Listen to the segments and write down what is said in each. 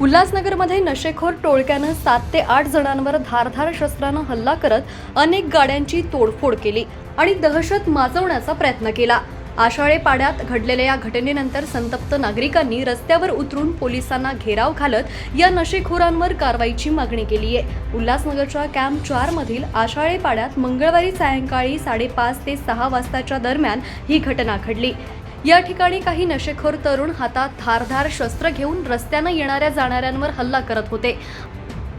उल्हासनगरमध्ये नशेखोर टोळक्यानं सात ते आठ जणांवर धारधार शस्त्रानं हल्ला करत अनेक गाड्यांची तोडफोड केली आणि दहशत माजवण्याचा प्रयत्न केला. आशाळे पाड्यात घडलेल्या या घटनेनंतर संतप्त नागरिकांनी रस्त्यावर उतरून पोलिसांना घेराव घालत या नशेखोरांवर कारवाईची मागणी केली आहे. उल्हासनगरच्या कॅम्प चार मधील आशाळे पाड्यात मंगळवारी सायंकाळी साडेपाच ते सहा वाजताच्या दरम्यान ही घटना घडली. या ठिकाणी काही नशेखोर तरुण हातात धारधार शस्त्र घेऊन रस्त्यानं येणाऱ्या जाणाऱ्यांवर हल्ला करत होते.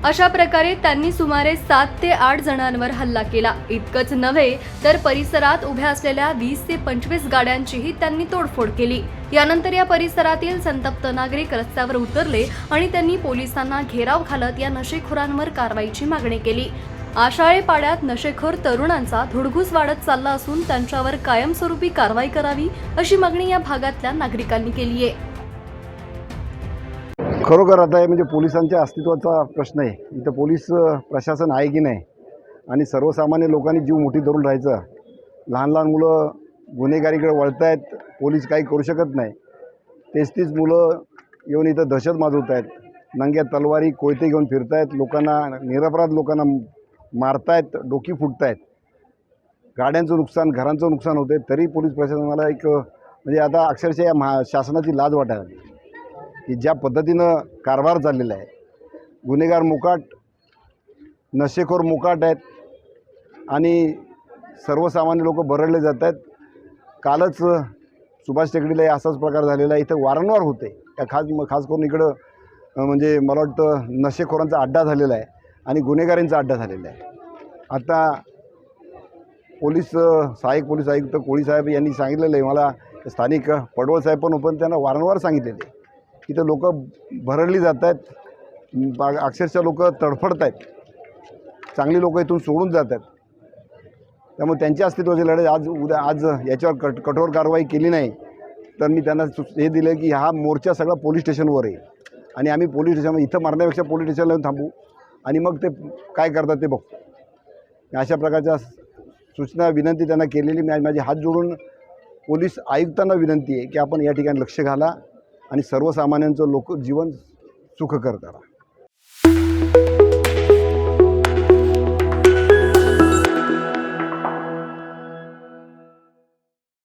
अशा प्रकारे त्यांनी सुमारे सात ते आठ जणांवर हल्ला केला. इतकंच नव्हे तर परिसरात उभ्या असलेल्या वीस ते पंचवीस गाड्यांचीही त्यांनी तोडफोड केली. यानंतर या परिसरातील संतप्त नागरिक रस्त्यावर उतरले आणि त्यांनी पोलिसांना घेराव घालत या नशेखोरांवर कारवाईची मागणी केली. आषाळे पाड्यात नशेखोर तरुणांचा धुडगूस वाढत चालला असून त्यांच्यावर कायमस्वरूपी कारवाई करावी अशी मागणी या भागातल्या नागरिकांनी केली आहे. खरोखर आता हे म्हणजे पोलिसांच्या अस्तित्वाचा प्रश्न आहे. इथं पोलीस प्रशासन आहे की नाही? आणि सर्वसामान्य लोकांनी जीव मुठी धरून राहायचं. लहान लहान मुलं गुन्हेगारीकडे वळत आहेत पोलीस काही करू शकत नाही. तेच तीच मुलं येऊन इथं दहशत माजवत आहेत नंग्या तलवारी कोयते घेऊन फिरतायत. लोकांना निरपराध लोकांना मारतायत डोकी फुटतायत. गाड्यांचं नुकसान घरांचं नुकसान होते तरी पोलीस प्रशासनाला एक म्हणजे आता अक्षरशः या महा शासनाची लाज वाटायला की ज्या पद्धतीनं कारभार चाललेला आहे गुन्हेगार मुकाट नशेखोर मुकाट आहेत आणि सर्वसामान्य लोक बरडले जात आहेत कालच सुभाष टेकडीला हे असाच प्रकार झालेला आहे. इथं वारंवार होते. त्या खास खास करून इकडं म्हणजे मला वाटतं नशेखोरांचा अड्डा झालेला आहे. आणि गुन्हेगारांचा अड्डा झालेला आहे. आता पोलीस सहाय्यक पोलीस आयुक्त कोळीसाहेब यांनी सांगितलेलं आहे. मला स्थानिक पडवळ साहेब पण पण त्यांना वारंवार सांगितलेले आहे. इथं लोक भरडली जात आहेत. अक्षरशः लोक तडफडत आहेत. चांगली लोक इथून सोडून जात आहेत. त्यामुळे त्यांच्या अस्तित्वाची लढाई आज उद्या आज याच्यावर कट कठोर कारवाई केली नाही. तर मी त्यांना हे दिलं की हा मोर्चा सगळा पोलीस स्टेशनवर आहे. आणि आम्ही पोलीस स्टेशन इथं मारण्यापेक्षा पोलीस स्टेशनला येऊन थांबू. आणि मग ते काय करतात ते बघतो. अशा प्रकारच्या सूचना विनंती त्यांना केलेली. मी माझी माझे हात जोडून पोलीस आयुक्तांना विनंती आहे की आपण या ठिकाणी लक्ष घाला आणि सर्वसामान्यांचं लोक जीवन सुखकर करा.